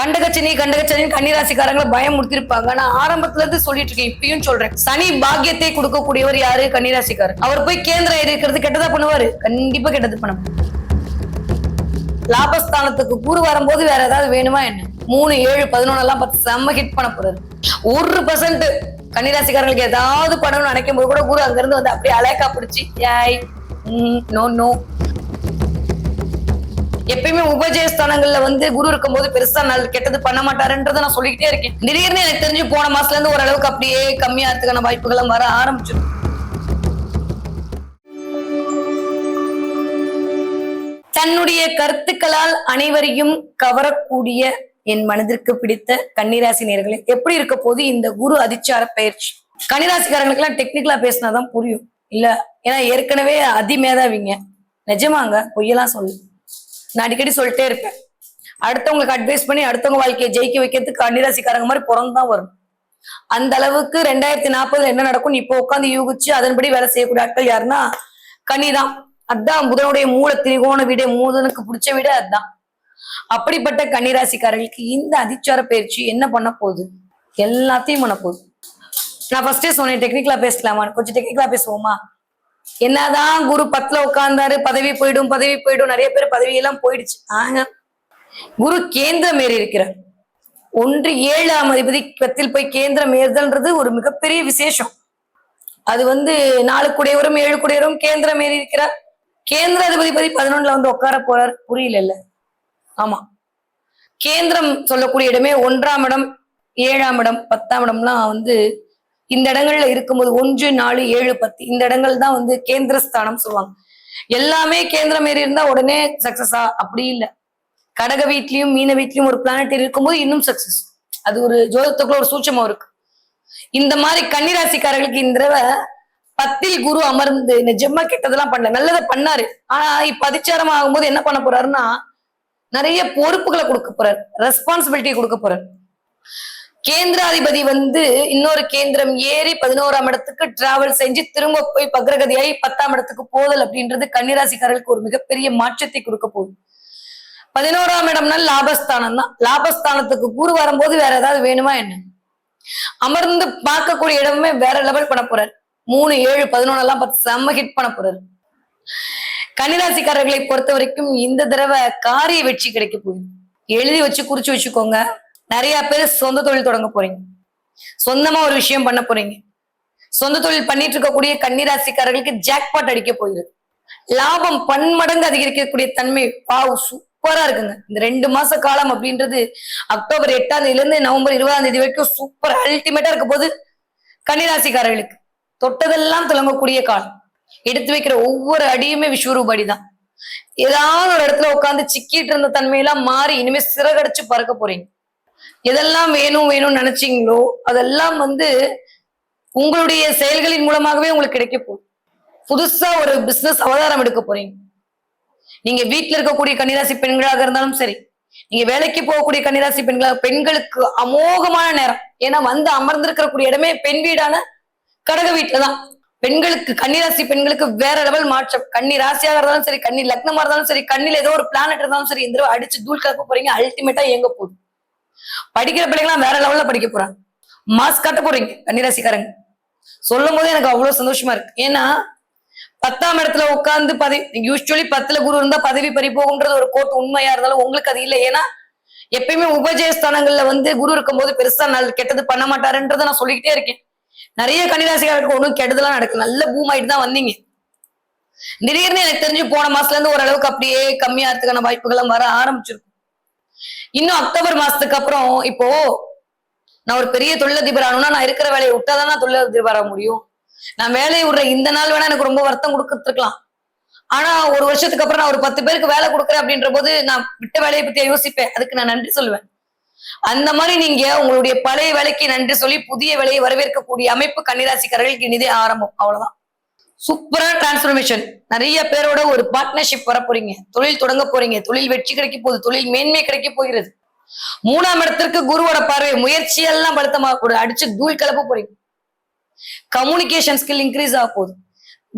கண்டகச்சனி கண்டகச்சனி கன்னிராசிக்காரங்களை பயம் முடித்திருப்பாங்க நான் ஆரம்பத்துல இருந்து சொல்லிட்டு இருக்கேன் இப்பயும் சொல்றேன். சனி பாக்கியத்தை கொடுக்கக்கூடியவர் யாரு? கன்னிராசிக்காரர். அவர் போய் கேந்திரம் இருக்கிறது கெட்டதா பண்ணுவாரு? கண்டிப்பா கெட்டது பண்ண லாபஸ்தானத்துக்கு குரு வரும்போது வேற ஏதாவது வேணுமா என்ன? மூணு ஏழு பதினொன்னு எல்லாம் பார்த்து செம்ம ஹிட் பண்ண போறாரு. ஒரு பர்சன்ட் கன்னிராசிக்காரங்களுக்கு ஏதாவது பண்ணணும்னு நினைக்கும் போது கூட குரு அங்க இருந்து வந்து அப்படியே அலைக்கா பிடிச்சி ஏய் நோ நோ எப்பயுமே உபஜயஸ்தானங்கள்ல வந்து குரு இருக்கும்போது பெருசா நல்ல கெட்டது பண்ண மாட்டாருன்றத நான் சொல்லிக்கிட்டே இருக்கேன். திடீர்னு எனக்கு தெரிஞ்சு போன மாசத்துல இருந்து ஓரளவுக்கு அப்படியே கம்மியாகிறதுக்கான வாய்ப்புகளும் வர ஆரம்பிச்சிடும் தன்னுடைய கருத்துக்களால் அனைவரையும் கவரக்கூடிய என் மனதிற்கு பிடித்த கன்னிராசி நேர்களை எப்படி இருக்க போது இந்த குரு அதிச்சார பயிற்சி? கன்னிராசிக்காரங்களுக்கு எல்லாம் டெக்னிக்கலா பேசினாதான் புரியும். இல்ல ஏன்னா ஏற்கனவே அதிமேதாவிங்க. நிஜமாங்க பொய்யெல்லாம் சொல்லு. நான் அடிக்கடி சொல்லிட்டே இருப்பேன். அடுத்தவங்களுக்கு அட்வைஸ் பண்ணி அடுத்தவங்க வாழ்க்கையை ஜெயிக்க வைக்கிறதுக்கு கன்னிராசிக்காரங்க மாதிரி பிறந்துதான் வரும். அந்த அளவுக்கு ரெண்டாயிரத்தி நாற்பதுல என்ன நடக்கும் இப்போ உட்காந்து யூகிச்சு அதன்படி வேலை செய்யக்கூடிய ஆட்கள் யாருன்னா கனிதான் அதான் புதனுடைய மூல திரிகோண வீடு மூதனுக்கு பிடிச்ச வீடு அதுதான். அப்படிப்பட்ட கன்னிராசிக்காரர்களுக்கு இந்த அதிச்சார பயிற்சி என்ன பண்ண போகுது? எல்லாத்தையும் பண்ண போகுது. நான் ஃபர்ஸ்டே சொன்னேன் டெக்னிக்கலா பேசலாமா கொஞ்சம் டெக்னிக்கலா பேசுவோமா? என்னதான் குரு பத்துல உட்கார்ந்தாரு பதவி போயிடும் பதவி போயிடும் நிறைய பேர் பதவி எல்லாம் போயிடுச்சு. ஆங்க குரு கேந்திரம் ஏறி இருக்கிறார். ஒன்று ஏழாம் அதிபதி பத்தில் போய் கேந்திரம் ஏறுதல்ன்றது ஒரு மிகப்பெரிய விசேஷம். அது வந்து நாலு குடையவரும் ஏழு குடையவரும் கேந்திரம் ஏறி இருக்கிறார். கேந்திர அதிபதி பதி பதினொன்னுல வந்து உட்கார போறார். புரியல ஆமா. கேந்திரம் சொல்லக்கூடிய இடமே ஒன்றாம் இடம் ஏழாம் இடம் பத்தாம் இடம்லாம் வந்து இந்த இடங்கள்ல இருக்கும்போது ஒன்று நாலு ஏழு பத்து. இந்த இடங்கள் தான் வந்து கேந்திரஸ்தானம் சொல்லுவாங்க. எல்லாமே கேந்திரம் ஏறி இருந்தா உடனே சக்சஸா அப்படி இல்லை. கடக வீட்லயும் மீன வீட்லயும் ஒரு பிளானட் இருக்கும்போது இன்னும் சக்சஸ் அது ஒரு ஜோதத்துக்குள்ள ஒரு சூட்சமா இருக்கு. இந்த மாதிரி கன்னிராசிக்காரர்களுக்கு இந்த தடவை பத்தில் குரு அமர்ந்து நிஜமா கெட்டதெல்லாம் பண்ணல. நல்லதை பண்ணாரு. ஆனா இப்ப அதிச்சாரம் ஆகும்போது என்ன பண்ண போறாருன்னா நிறைய பொறுப்புகளை கொடுக்க போறாரு. ரெஸ்பான்சிபிலிட்டி கொடுக்க போறாரு. கேந்திராதிபதி வந்து இன்னொரு கேந்திரம் ஏறி பதினோராம் இடத்துக்கு டிராவல் செஞ்சு திரும்ப போய் பக்ரகதியாகி பத்தாம் இடத்துக்கு போதல் அப்படின்றது கன்னிராசிக்காரர்களுக்கு ஒரு மிகப்பெரிய மாற்றத்தை கொடுக்க போகுது. பதினோராம் இடம்னா லாபஸ்தானம் தான். லாபஸ்தானத்துக்கு கூறு வரும்போது வேற ஏதாவது வேணுமா என்ன? அமர்ந்து பார்க்கக்கூடிய இடமே வேற லெவல் பண்ண போறாரு. மூணு ஏழு பதினொன்னு எல்லாம் பார்த்து செம்ம ஹிட் பண்ண போறாரு. கன்னிராசிக்காரர்களை பொறுத்த வரைக்கும் இந்த தடவை காரிய வெற்றி கிடைக்க போகுது. எழுதி வச்சு குறிச்சு வச்சுக்கோங்க. நிறைய பேர் சொந்த தொழில் தொடங்க போறீங்க. சொந்தமா ஒரு விஷயம் பண்ண போறீங்க. சொந்த தொழில் பண்ணிட்டு இருக்கக்கூடிய கன்னிராசிக்காரர்களுக்கு ஜாக்பாட் அடிக்க போயிருக்கு லாபம் பன்மடங்கு அதிகரிக்கக்கூடிய தன்மை பாவ் சூப்பரா இருக்குங்க. இந்த ரெண்டு மாச காலம் அப்படின்றது அக்டோபர் எட்டாம் தேதியில இருந்து நவம்பர் இருபதாம் தேதி வரைக்கும் சூப்பர் அல்டிமேட்டா இருக்க போது கன்னிராசிக்காரர்களுக்கு. தொட்டதெல்லாம் துலங்கக்கூடிய காலம். எடுத்து வைக்கிற ஒவ்வொரு அடியுமே விஸ்வரூபடி அடிதான் ஏதாவது ஒரு இடத்துல உட்காந்து சிக்கிட்டு இருந்த தன்மையெல்லாம் மாறி இனிமே சிறகடிச்சு பறக்க போறீங்க. எதெல்லாம் வேணும் வேணும்னு நினைச்சீங்களோ அதெல்லாம் வந்து உங்களுடைய செயல்களின் மூலமாகவே உங்களுக்கு கிடைக்க போகுது. புதுசா ஒரு பிசினஸ் அவதாரம் எடுக்க போறீங்க. நீங்க வீட்டுல இருக்கக்கூடிய கன்னிராசி பெண்களாக இருந்தாலும் சரி நீங்க வேலைக்கு போகக்கூடிய கன்னிராசி பெண்களாக பெண்களுக்கு அமோகமான நேரம். ஏன்னா வந்து அமர்ந்திருக்கக்கூடிய இடமே பெண் வீடான கடக வீட்டுலதான். பெண்களுக்கு கன்னிராசி பெண்களுக்கு வேற லெவல் மாற்றம். கன்னி ராசியாக இருந்தாலும் சரி கன்னி லக்னமா இருந்தாலும் சரி கண்ணில ஏதோ ஒரு பிளானட் இருந்தாலும் சரி இந்த அடிச்சு தூள் கலக்க போறீங்க அல்டிமேட்டா எங்க போகுது. படிக்கிற பிள்ளைங்களாம் வேற லெவல்ல படிக்க போறாங்க. மாஸ்க் கட்ட போறீங்க கன்னிராசிக்காரங்க சொல்லும் போது எனக்கு அவ்வளவு சந்தோஷமா இருக்கு. ஏன்னா பத்தாம் இடத்துல உட்கார்ந்து பதவி யூஸ்வலி பத்துல குரு இருந்தா பதவி பறி போகுன்றது ஒரு கோட் உண்மையா இருந்தாலும் உங்களுக்கு அது இல்லை. ஏன்னா எப்பயுமே உபஜயஸ்தானங்கள்ல வந்து குரு இருக்கும்போது பெருசா நல்ல கெட்டது பண்ண மாட்டாருன்றதை நான் சொல்லிக்கிட்டே இருக்கேன். நிறைய கன்னிராசிக்காரருக்கு ஒன்றும் கெட்டதெல்லாம் நடக்கு நல்ல பூம் ஆயிட்டு தான் வந்தீங்க. திடீர்னு எனக்கு தெரிஞ்சு போன மாசத்துல இருந்து ஓரளவுக்கு அப்படியே கம்மியாகிறதுக்கான வாய்ப்புகள் வர ஆரம்பிச்சிருக்கும் இன்னும் அக்டோபர் மாசத்துக்கு அப்புறம் இப்போ நான் ஒரு பெரிய தொழிலதிபர் ஆகணும்னா நான் இருக்கிற வேலையை விட்டாதான் நான் தொழிலதிபர் ஆக முடியும். நான் வேலையை விடுற இந்த நாள் வேணா எனக்கு ரொம்ப வருத்தம் கொடுத்துருக்கலாம் ஆனா ஒரு வருஷத்துக்கு அப்புறம் நான் ஒரு பத்து பேருக்கு வேலை கொடுக்குறேன் அப்படின்ற போது நான் விட்ட வேலையை பத்தி யோசிப்பேன். அதுக்கு நான் நன்றி சொல்லுவேன். அந்த மாதிரி நீங்க உங்களுடைய பழைய வேலைக்கு நன்றி சொல்லி புதிய வேலையை வரவேற்கக்கூடிய அமைப்பு கன்னிராசிக்காரர்களுக்கு இனிதே ஆரம்பம். அவ்வளவுதான். சூப்பரான டிரான்ஸ்பர்மேஷன் நிறைய பேரோட ஒரு பார்ட்னர்ஷிப் வர போறீங்க தொழில் தொடங்க போறீங்க. தொழில் வெற்றி கிடைக்க போகுது. தொழில் மேன்மை கிடைக்க போகிறது. மூணாம் இடத்திற்கு குருவோட பார்வை முயற்சி எல்லாம் படுத்தமா கூட அடிச்சு தூள் கிளப்ப போறீங்க. கம்யூனிகேஷன் ஸ்கில் இன்க்ரீஸ் ஆக போகுது.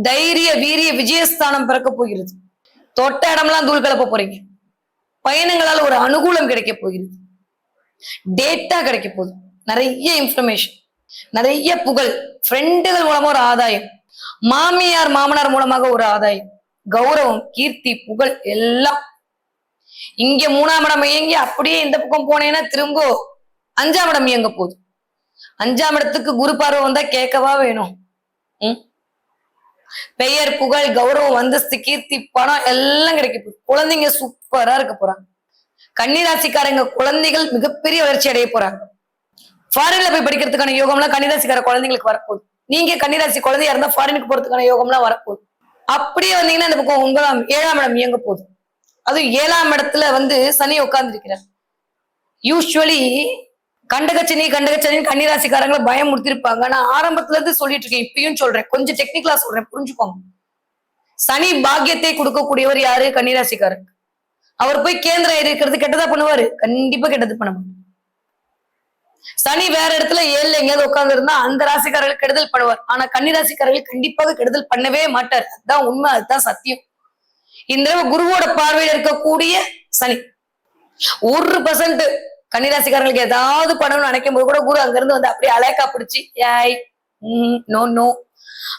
தைரிய வீரிய விஜயஸ்தானம் பிறக்க போகிறது. தொட்ட இடம்லாம் தூள் கிளப்ப போறீங்க. பயணங்களால் ஒரு அனுகூலம் கிடைக்க போகிறது. டேட்டா கிடைக்க போகுது. நிறைய இன்ஃபர்மேஷன் நிறைய புகழ். ஃப்ரெண்டுகள் மூலமா ஒரு ஆதாயம். மாமியார் மாமனார் மூலமாக ஒரு ஆதாயம். கௌரவம் கீர்த்தி புகழ் எல்லாம். இங்க மூணாம் இடம் இயங்கி அப்படியே இந்த பக்கம் போனேன்னா திரும்ப அஞ்சாம் இடம் இயங்க போகுது. அஞ்சாம் இடத்துக்கு குரு பார்வை வந்தா கேட்கவா வேணும்? உம் பெயர் புகழ் கௌரவம் அந்தஸ்து கீர்த்தி பணம் எல்லாம் கிடைக்க போகுது. குழந்தைங்க சூப்பரா இருக்க போறாங்க. கன்னிராசிக்காரங்க குழந்தைகள் மிகப்பெரிய வளர்ச்சி அடைய போறாங்க. ஃபாரின்ல போய் படிக்கிறதுக்கான யோகம்லாம் கன்னிராசிக்கார குழந்தைங்களுக்கு வரப்போகுது. நீங்க கன்னிராசி குழந்தையா இருந்தா ஃபாரினுக்கு போறதுக்கான யோகம்லாம் வரப்போகுது. அப்படியே வந்தீங்கன்னா இந்த பக்கம் ஒன்பதாம் ஏழாம் இடம் இயங்க போகுது. அதுவும் ஏழாம் இடத்துல வந்து சனி உட்கார்ந்துருக்கிறார். யூஸ்வலி கண்டகச்சனி கண்டகச்சனின்னு கன்னிராசிக்காரங்களை பயம் முடித்திருப்பாங்க நான் ஆரம்பத்துல இருந்து சொல்லிட்டு இருக்கேன் இப்பயும் சொல்றேன். கொஞ்சம் டெக்னிக்கலா சொல்றேன் புரிஞ்சுக்கோங்க. சனி பாக்கியத்தை கொடுக்கக்கூடியவர் யாரு? கன்னிராசிக்காரர். அவர் போய் கேந்திரம் இருக்கிறது கெட்டதா பண்ணுவாரு? கண்டிப்பா கெட்டது பண்ண மாட்டார். சனி வேற இடத்துல ஏழுல எங்கேயாவது உட்கார்ந்து இருந்தா அந்த ராசிக்காரர்கள் கெடுதல் பண்ணுவார். ஆனா கன்னிராசிக்காரர்கள் கண்டிப்பாக கெடுதல் பண்ணவே மாட்டார். அதுதான் உண்மை அதுதான் சத்தியம். இந்த குருவோட பார்வையில் இருக்கக்கூடிய சனி. ஒரு பர்சன்ட் கன்னிராசிக்காரர்களுக்கு ஏதாவது பண்ணணும்னு நினைக்கும் போது கூட குரு அங்கிருந்து வந்து அப்படியே அலேக்கா பிடிச்சி ஏய் நோ நோ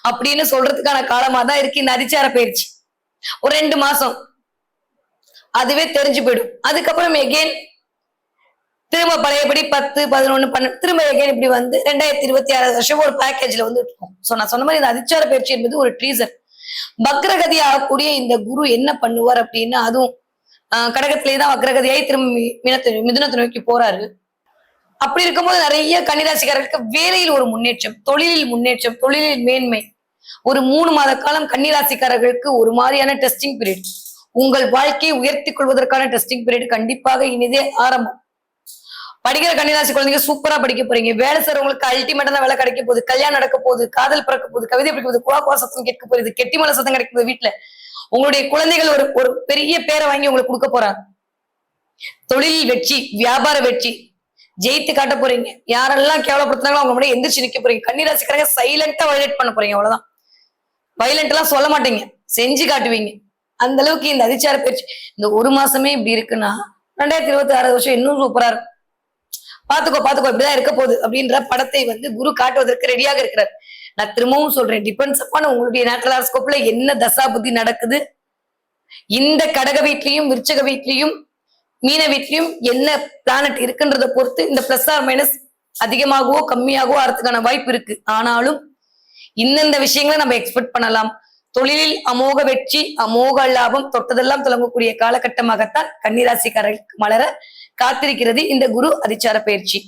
அப்படின்னு சொல்றதுக்கான காலமா தான் இருக்கு. இந்த அதிச்சார பயிற்சி. ஒரு ரெண்டு மாசம். அதுவே தெரிஞ்சு போயிடும். அதுக்கப்புறம் எகெயின் திரும்ப பழையபடி பத்து பதினொன்று பன்னெண்டு திரும்ப எகைன் இப்படி வந்து ரெண்டாயிரத்தி இருபத்தி ஆறாவது வருஷம் ஒரு பேக்கேஜ்ல வந்து இருக்கும். ஸோ நான் சொன்ன மாதிரி இந்த அதிச்சார பயிற்சி என்பது ஒரு ட்ரீசர் வக்ரகதி ஆகக்கூடிய இந்த குரு என்ன பண்ணுவார் அப்படின்னா அதுவும் ஆஹ் கடகத்திலே தான் வக்ரகதியாய் திரும்ப மினத்தை மிதுனத்தை நோக்கி போறாரு. அப்படி இருக்கும்போது நிறைய கன்னிராசிக்காரர்களுக்கு வேலையில் ஒரு முன்னேற்றம் தொழிலில் முன்னேற்றம் தொழிலில் மேன்மை. ஒரு மூணு மாத காலம் கன்னிராசிக்காரர்களுக்கு ஒரு மாதிரியான டெஸ்டிங் பீரியட் உங்கள் வாழ்க்கையை உயர்த்தி கொள்வதற்கான டெஸ்டிங் பீரியட் கண்டிப்பாக இனிதே ஆரம்பம். படிக்கிற கன்னிராசி குழந்தைங்க சூப்பரா படிக்க போறீங்க. வேலை செய்றவங்களுக்கு அல்டிமேட்டா தான் வேலை கிடைக்க போகுது. கல்யாணம் நடக்க போகுது. காதல் பிறக்க போகுது. கவிதை படிக்க போகுது. குவா குவா சத்தம் கேட்க போகுது. கெட்டிமலை சத்தம் கிடைக்க போகுது வீட்டுல உங்களுடைய குழந்தைகள் ஒரு ஒரு பெரிய பேரை வாங்கி உங்களுக்கு கொடுக்க போறாங்க. தொழில் வெற்றி வியாபார வெற்றி. ஜெயித்து காட்ட போறீங்க. யாரெல்லாம் கேவலப்படுத்தினாங்களோ அவங்க முன்னாடி எந்திரிச்சு நிக்க போறீங்க. கன்னிராசிக்காரங்க சைலண்டா வயலேட் பண்ண போறீங்க. அவ்வளவுதான். வயலண்ட் எல்லாம் சொல்ல மாட்டீங்க. செஞ்சு காட்டுவீங்க. அந்த அளவுக்கு இந்த அதிச்சார பயிற்சி. இந்த ஒரு மாசமே இப்படி இருக்குன்னா ரெண்டாயிரத்தி இருபத்தி ஆறு வருஷம் இன்னும் சூப்பரா இருக்கும். பாத்துக்கோ பாத்துக்கோ இப்படிதான் இருக்க போகுது அப்படின்ற படத்தை வந்து குரு காட்டுவதற்கு ரெடியாக இருக்கிறார். நான் திரும்பவும் சொல்றேன் டிபெண்ட்ஸ் அப்பான உங்களுடைய நேட்டல் ஹாரோஸ்கோப்ல என்ன தசா புத்தி நடக்குது? இந்த கடக வீட்லயும் விருச்சக வீட்லயும் மீன வீட்லயும் என்ன பிளானட் இருக்குன்றத பொறுத்து இந்த பிளஸ் ஆர் மைனஸ் அதிகமாகவோ கம்மியாகவோ ஆறதுக்கான வாய்ப்பு இருக்கு. ஆனாலும் இந்தந்த விஷயங்களை நம்ம எக்ஸ்பெக்ட் பண்ணலாம். தொழிலில் அமோக வெற்றி அமோக லாபம் தொட்டதெல்லாம் தொடங்கக்கூடிய காலகட்டமாகத்தான் கன்னிராசிக்காரர்களுக்கு மலர காத்திருக்கிறது இந்த குரு அதிச்சார பயிற்சி.